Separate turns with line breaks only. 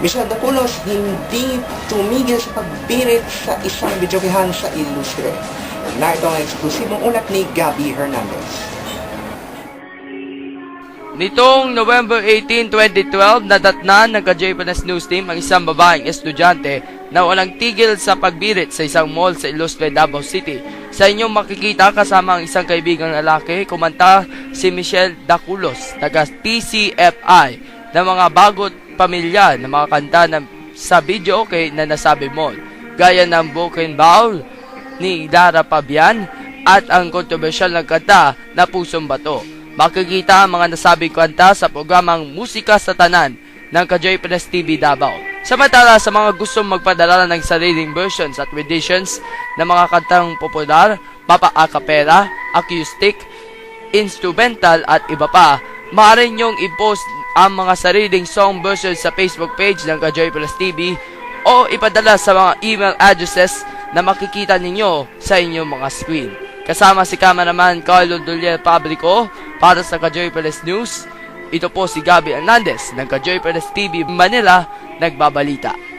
Dapulos hindi tumigil sa pagbirit sa isang videokehan sa Ilustre. Narito ang eksklusibong ulat ni Gabby Hernandez.
Nitong November 18, 2012, nadatnan ng ka-Japanese News Team ang isang babaeng estudyante na walang tigil sa pagbirit sa isang mall sa Ilustre, Davao City. Sa inyong makikita kasama ang isang kaibigang lalaki, kumanta si Michelle Daculos, taga TCFI, ng mga bagot pamilya ng mga kanta na sa video okay na nasabi mall, gaya ng Broken Bowl ni Dara Pabian at ang kontrobersyal na kanta na Pusong Bato. Makikita ang mga nasabing kanta sa programang Musika sa Tanan ng Kajoy Press TV Davao. Samantala sa mga gustong magpadala ng sariling versions at renditions ng mga kantang popular, papa a cappella, acoustic, instrumental at iba pa, maaari niyong i-post ang mga sariling song versions sa Facebook page ng Kajoy Plus TV o ipadala sa mga email addresses na makikita ninyo sa inyong mga screen. Kasama si cameraman Carlo Dolier Pablico para sa Kajoy Plus News. Ito po si Gabi Hernandez ng Kajoy Plus TV Manila, nagbabalita.